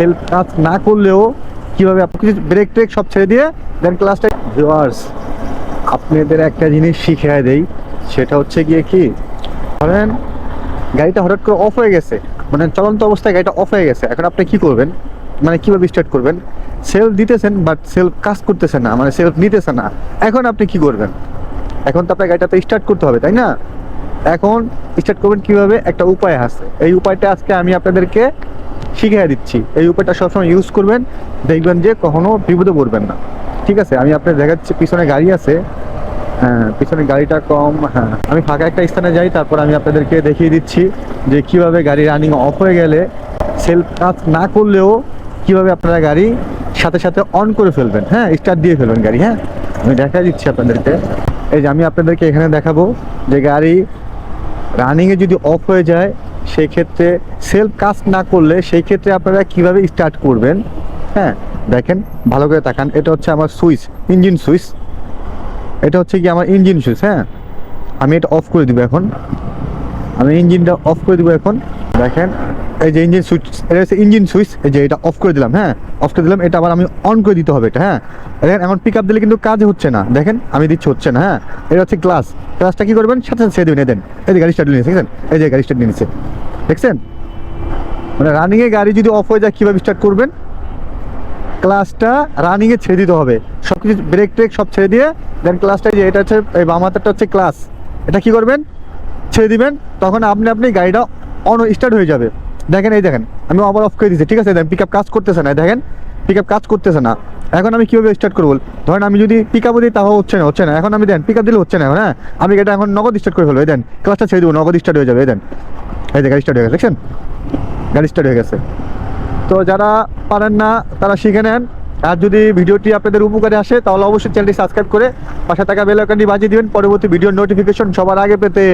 Self কাজ না করলেও কীভাবে আপনি কিছু ব্রেক ট্রেক সব ছেড়ে দিয়ে দেন ক্লাসটা ভিউয়ার্স আপনাদের একটা জিনিস শিখিয়ে দেই, সেটা হচ্ছে গিয়ে কি, ধরেন গাড়িটা হঠাৎ করে অফ হয়ে গেছে মানে চলন্ত অবস্থায় গাড়িটা অফ হয়ে গেছে, এখন আপনি কি করবেন? মানে কীভাবে স্টার্ট করবেন? সেলফ দিতেছেন বাট সেলফ কাজ করতেছে না মানে সেলফ নিতেছে না, এখন আপনি কি করবেন? এখন তো আপনার গাড়িটা তো স্টার্ট করতে হবে, তাই না? এখন স্টার্ট করবেন কীভাবে? একটা উপায় আছে, এই উপায়টা আজকে আমি আপনাদেরকে শিখিয়ে দিচ্ছি। এই উপায়টা সবসময় ইউজ করবেন, দেখবেন যে কখনো বিপদে পড়বেন না। ঠিক আছে? আমি আপনার দেখাচ্ছি, পিছনে গাড়ি আছে। হ্যাঁ পিছনে গাড়িটা কম হ্যাঁ। আমি ফাঁকা একটা স্থানে যাই, তারপর আমি আপনাদেরকে দেখিয়ে দিচ্ছি যে কীভাবে গাড়ি রানিং অফ হয়ে গেলে সেলফ কাজ না করলেও কীভাবে আপনারা গাড়ি সাথে সাথে অন করে ফেলবেন। হ্যাঁ স্টার্ট দিয়ে ফেলবেন গাড়ি হ্যাঁ? আমি দেখা দিচ্ছি আপনাদেরকে। এই যে আমি আপনাদেরকে এখানে দেখাবো যে গাড়ি রানিংয়ে যদি অফ হয়ে যায় সেই ক্ষেত্রে সেলফ কাজ না করলে সেই ক্ষেত্রে আপনারা কীভাবে স্টার্ট করবেন? হ্যাঁ দেখেন, ভালো করে তাকান। এটা হচ্ছে আমার সুইচ ইঞ্জিন সুইচ। এটা হচ্ছে কি আমার ইঞ্জিন সুইচ হ্যাঁ? আমি এটা অফ করে দিব এখন। আমি ইঞ্জিনটা অফ করে দিব এখন। দেখেন এই যে ইঞ্জিন সুইচ এটা হচ্ছে ইঞ্জিন সুইচ এই যে এটা অফ করে দিলাম হ্যাঁ? অফ করে দিলাম, এটা আবার আমি অন করে দিতে হবে এটা হ্যাঁ? দেখেন, এখন পিক আপ দিলে কিন্তু কাজ হচ্ছে না। দেখেন, আমি দিচ্ছি হচ্ছে না হ্যাঁ? এটা হচ্ছে ক্লাস ক্লাসটা কি করবেন? সাথে সাথে ছেড়ে দেবেন দেন। এই যে গাড়ি স্টার্ট নিয়েছে, দেখছেন? এই যে গাড়ি স্টার্ট নিয়েছে, দেখছেন? মানে রানিংয়ে গাড়ি যদি অফ হয়ে যায়, কীভাবে স্টার্ট করবেন? ক্লাসটা রানিংয়ে ছেড়ে দিতে হবে। সব কিছু ব্রেক ট্রেক সব ছেড়ে দিয়ে দেন ক্লাসটা যে এটা হচ্ছে, এই বাম হাতেরটা হচ্ছে ক্লাস এটা কি করবেন? ছেড়ে দিবেন, তখন আপনি আপনি গাড়িটা অন স্টার্ট হয়ে যাবে। দেখেন, এই দেখেন, আমি আবার অফ করে দিচ্ছি ঠিক আছে? পিক আপ কাজ করতেছে না, দেখেন? পিক আপ কাজ করতেছে না। এখন আমি কীভাবে স্টার্ট করব? ধরেন, আমি যদি পিক আপও দিই, তাও হচ্ছে না হচ্ছে না। এখন আমি দেন পিক আপ দিলে হচ্ছে না এখন হ্যাঁ? আমি এটা এখন নগদ স্টার্ট করে ফেলব, এই দেন ক্লাসটা ছেড়ে দেবো, নগদ স্টার্ট হয়ে যাবে, এই দেন এই যে গাড়ি স্টার্ট হয়ে গেছে, দেখছেন? গাড়ি স্টার্ট হয়ে গেছে। তো যারা পারেন না, তারা শিখে নেন। আর যদি ভিডিওটি আপনাদের উপকারে আসে, তাহলে অবশ্যই চ্যানেলটি সাবস্ক্রাইব করে পাশে থাকা বেল আইকনটি বাজিয়ে দিবেন। পরবর্তী ভিডিওর নোটিফিকেশন সবার আগে পেতে